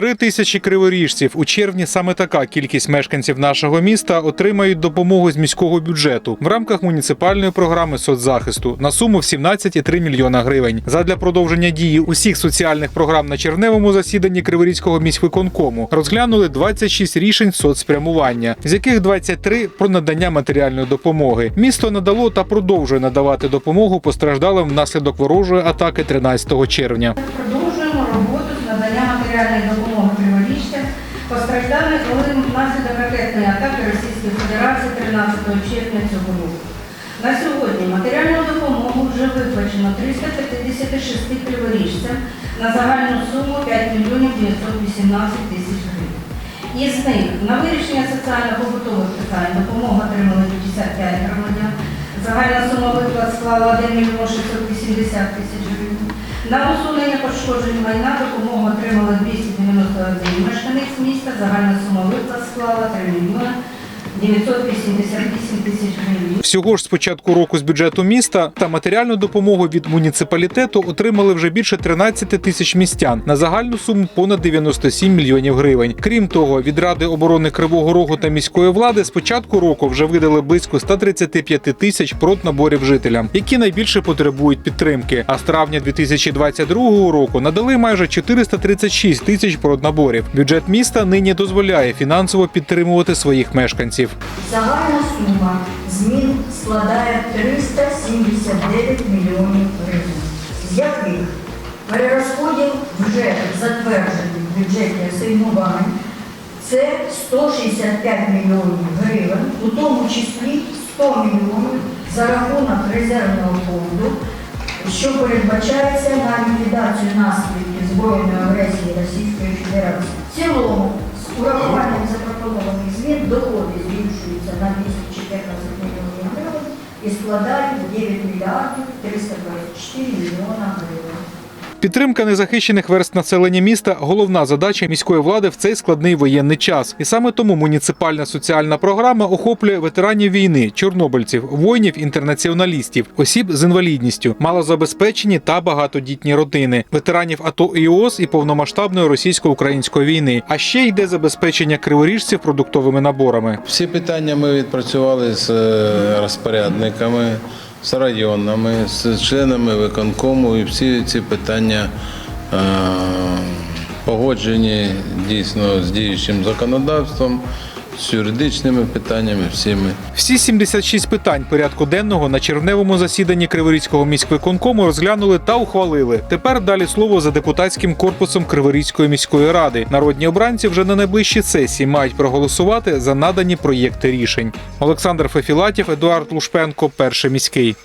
Три тисячі криворіжців. У червні саме така кількість мешканців нашого міста отримають допомогу з міського бюджету в рамках муніципальної програми соцзахисту на суму в 17,3 мільйона гривень. Задля продовження дії усіх соціальних програм на червневому засіданні Криворізького міськвиконкому розглянули 26 рішень соцспрямування, з яких 23 про надання матеріальної допомоги. Місто надало та продовжує надавати допомогу постраждалим внаслідок ворожої атаки 13 червня. Продовжуємо роботу з надання матеріальної допомоги криворіжцям, постраждалих внаслідок ракетної атаки Російської Федерації 13 червня цього року. На сьогодні матеріальну допомогу вже виплачено 356 криворіжцям на загальну суму 5 мільйонів 918 тисяч гривень. Із них на вирішення соціально-побутових питань допомогу отримали 55 громадян. Загальна сума виплат склала 1 мільйон 680 тисяч гривень. На усунення пошкоджень майна допомогу отримали 291 мешканець міста. Загальна сума виплат склала 3 мільйони 988 тисяч гривень. Всього ж з початку року з бюджету міста та матеріальну допомогу від муніципалітету отримали вже більше 13 тисяч містян на загальну суму понад 97 мільйонів гривень. Крім того, від Ради оборони Кривого Рогу та міської влади з початку року вже видали близько 135 тисяч проднаборів жителям, які найбільше потребують підтримки. А з травня 2022 року надали майже 436 тисяч проднаборів. Бюджет міста нині дозволяє фінансово підтримувати своїх мешканців. Загальна сума змін складає 379 мільйонів гривень, з яких перерозподіл вже затверджений в бюджеті асигнувань це 165 мільйонів гривень, у тому числі 100 мільйонів за рахунок резервного фонду, що передбачається на ліквідацію наслідків збройної агресії Російської Федерації. 214 и гривень 9 миллиардов 324 миллиона гривень. Підтримка незахищених верст населення міста головна задача міської влади в цей складний воєнний час. І саме тому муніципальна соціальна програма охоплює ветеранів війни, чорнобильців, воїнів, інтернаціоналістів, осіб з інвалідністю, малозабезпечені та багатодітні родини, ветеранів АТО і ООС і повномасштабної російсько-української війни. А ще йде забезпечення криворіжців продуктовими наборами. Всі питання ми відпрацювали з е, розпорядниками, з районами, з членами виконкому, і всі ці питання е, погоджені дійсно з діючим законодавством, з юридичними питаннями, всіми. Всі 76 питань порядку денного на червневому засіданні Криворізького міськвиконкому розглянули та ухвалили. Тепер далі слово за депутатським корпусом Криворізької міської ради. Народні обранці вже на найближчій сесії мають проголосувати за надані проєкти рішень. Олександр Фефілатів, Едуард Лушпенко, перший міський.